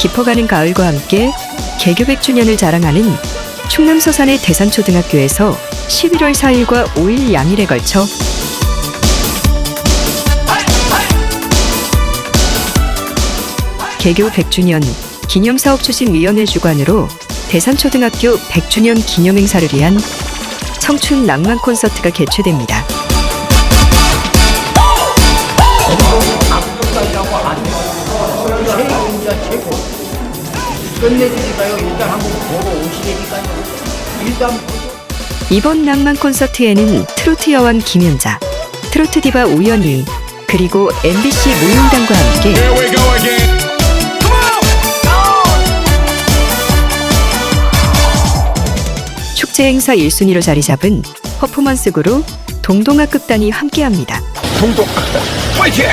깊어가는 가을과 함께 개교 100주년을 자랑하는 충남 서산의 대산초등학교에서 11월 4일과 5일 양일에 걸쳐 개교 100주년 기념사업 추진위원회 주관으로 대산초등학교 100주년 기념 행사를 위한 청춘 낭만 콘서트가 개최됩니다. 이번 낭만 콘서트에는 트로트 여왕 김연자, 트로트 디바 우연희, 그리고 MBC 무용단과 함께 축제 행사 1순위로 자리 잡은 퍼포먼스 그룹 동동아 극단이 함께합니다. Fight it.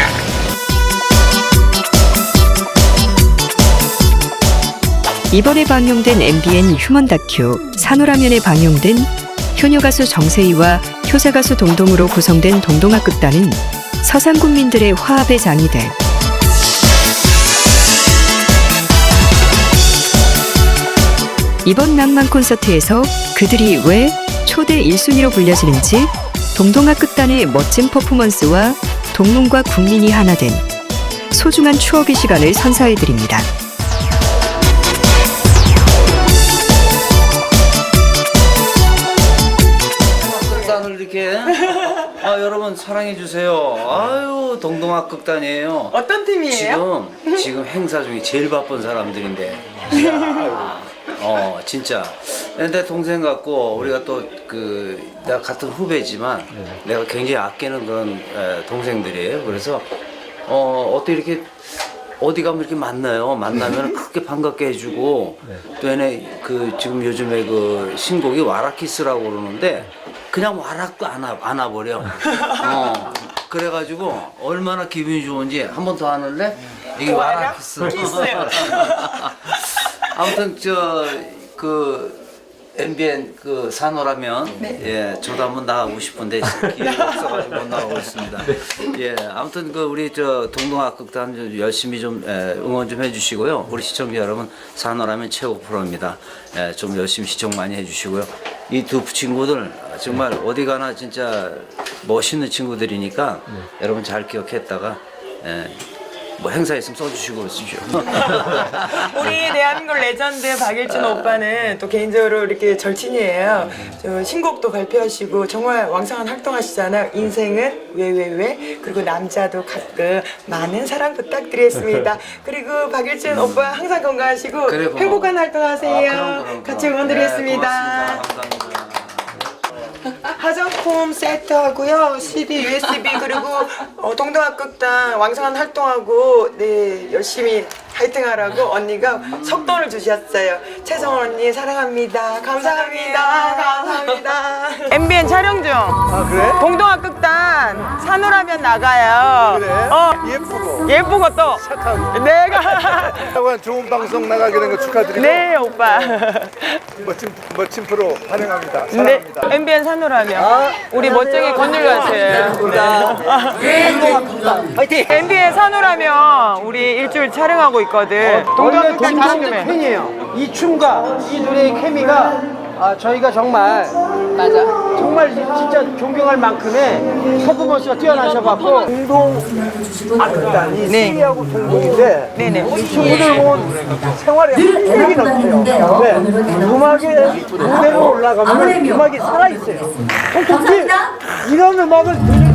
이번에 방영된 MBN 휴먼 다큐 산호라면에 방영된 효녀 가수 정세희와 효자 가수 동동으로 구성된 동동아 극단은 서산 국민들의 화합의 장이 될 이번 낭만 콘서트에서 그들이 왜 초대 1순위로 불려지는지 동동아 극단의 멋진 퍼포먼스와 동문과 국민이 하나 된 소중한 추억의 시간을 선사해 드립니다. 극단을 이렇게 아 여러분 사랑해 주세요. 아유 동동학 극단이에요. 어떤 팀이에요? 지금 지금 행사 중에 제일 바쁜 사람들인데. 이야, 어 진짜. 내 동생 같고 우리가 또 그 내가 같은 후배지만 내가 굉장히 아끼는 그런 에, 동생들이에요. 그래서 어 어떻게 이렇게 어디 가면 이렇게 만나요. 만나면 그렇게 반갑게 해주고 또 얘네 그 지금 요즘에 그 신곡이 와라키스라고 그러는데 그냥 와락도 안, 와, 안 와버려. 어. 그래가지고 얼마나 기분이 좋은지 한 번 더 하는데 이게 와라키스. 아무튼 저 그 MBN 그 산호라면 예 저도 한번 나가고 싶은데 기회가 없어가지고 못 나가고 있습니다. 예 아무튼 그 우리 저 동동학 극단 좀 열심히 좀 예, 응원 좀 해주시고요. 우리 시청자 여러분 산호라면 최고 프로입니다. 예, 좀 열심히 시청 많이 해주시고요. 이 두 친구들 정말 어디 가나 진짜 멋있는 친구들이니까 여러분 잘 기억했다가 예, 뭐 행사 있으면 써주시고 그러십시오. 우리 대한민국 레전드 박일준 오빠는 또 개인적으로 이렇게 절친이에요. 저 신곡도 발표하시고 정말 왕성한 활동하시잖아요. 인생은 왜 왜왜 그리고 남자도 가끔 많은 사랑 부탁드리겠습니다. 그리고 박일준 오빠 항상 건강하시고 그래, 고마워. 행복한 활동하세요. 아, 그럼, 그럼, 같이 그럼. 응원드리겠습니다. 네, 고맙습니다. 감사합니다. 화장품 세트 하고요, CD, USB 그리고 어, 동동학극단 왕성한 활동하고 네 열심히 파이팅하라고 언니가 석돈을 주셨어요. 채성 언니 사랑합니다. 감사합니다. 감사합니다. MBN 촬영 중. 아 그래? 동동학극단 산후라면 나가요. 그래? 어 예쁘고 예쁘고 또 착하고 내가 하여간 좋은 방송 나가게 된 거 축하드리고 네 오빠. 멋진 멋진 프로 환영합니다. 네 사랑합니다. MBN 산후라면 우리 멋쟁이 건율가세요. 화이팅! MBN 산후라면 우리 일주일 촬영하고 있거든. 원래 동동학극단 동동도 조심해. 팬이에요. 이 춤과 이 노래의 케미가 아, 저희가 정말 맞아. 정말 진짜 존경할 만큼의 퍼포먼스가 뛰어나셔갖고 동동 악단이 네. 시리하고 동동인데 네네. 이 친구들 보면 생활에 획이 없어요. 네. 음악에 무대로 올라가면 음악이 살아있어요. 솔직히 이런 음악을 가수들이